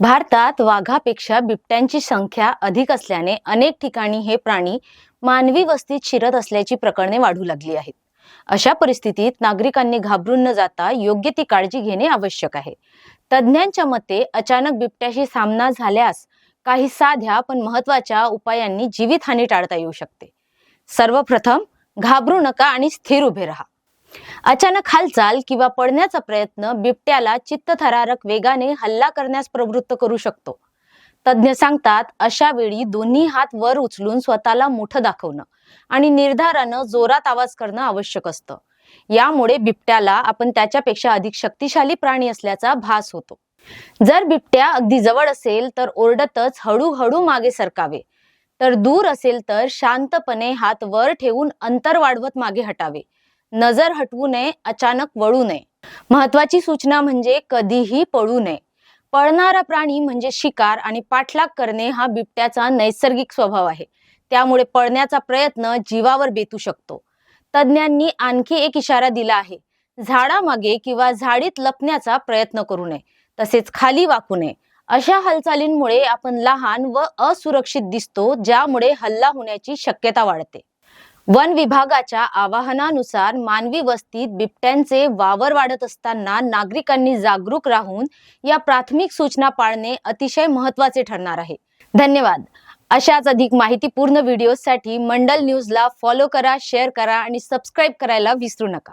भारतात वाघापेक्षा बिबट्यांची संख्या अधिक असल्याने अनेक ठिकाणी हे प्राणी मानवी वस्तीत शिरत असल्याची प्रकरणे वाढू लागली आहेत. अशा परिस्थितीत नागरिकांनी घाबरून न जाता योग्य ती काळजी घेणे आवश्यक आहे. तज्ज्ञांच्या मते अचानक बिबट्याशी सामना झाल्यास काही साध्या पण महत्त्वाच्या उपायांनी जीवितहानी टाळता येऊ शकते. सर्वप्रथम घाबरू नका आणि स्थिर उभे राहा. अचानक हालचाल किंवा पडण्याचा प्रयत्न बिबट्याला चित्तथरारक वेगाने हल्ला करण्यास प्रवृत्त करू शकतो. तज्ज्ञ सांगतात अशा वेळी दोन्ही हात वर उचलून स्वतःला मोठं दाखवणं आणि निर्धारानं जोरात आवाज करणं आवश्यक असतं. यामुळे बिबट्याला आपण त्याच्यापेक्षा अधिक शक्तिशाली प्राणी असल्याचा भास होतो. जर बिबट्या अगदी जवळ असेल तर ओरडतच हळूहळू मागे सरकावे. तर दूर असेल तर शांतपणे हात वर ठेवून अंतर वाढवत मागे हटावे. नजर हटवू नये अचानक वळू नये. महत्वाची सूचना म्हणजे कधीही पळू नये. पळणारा प्राणी म्हणजे शिकार आणि पाठलाग करणे हा बिबट्याचा नैसर्गिक स्वभाव आहे. त्यामुळे पळण्याचा प्रयत्न जीवावर बेतू शकतो. तज्ज्ञांनी आणखी एक इशारा दिला आहे. झाडामागे किंवा झाडीत लपण्याचा प्रयत्न करू नये तसेच खाली वाकू नये. अशा हालचालींमुळे आपण लहान व असुरक्षित दिसतो ज्यामुळे हल्ला होण्याची शक्यता वाढते. वन विभागाच्या आवाहनानुसार मानवी वस्तीत बिबट्यांचे वावर वाढत असताना नागरिकांनी जागरूक राहून या प्राथमिक सूचना पाळणे अतिशय महत्त्वाचे ठरणार आहे. धन्यवाद. अशाच अधिक माहितीपूर्ण व्हिडिओसाठी मंडल न्यूजला फॉलो करा शेअर करा आणि सबस्क्राईब करायला विसरू नका.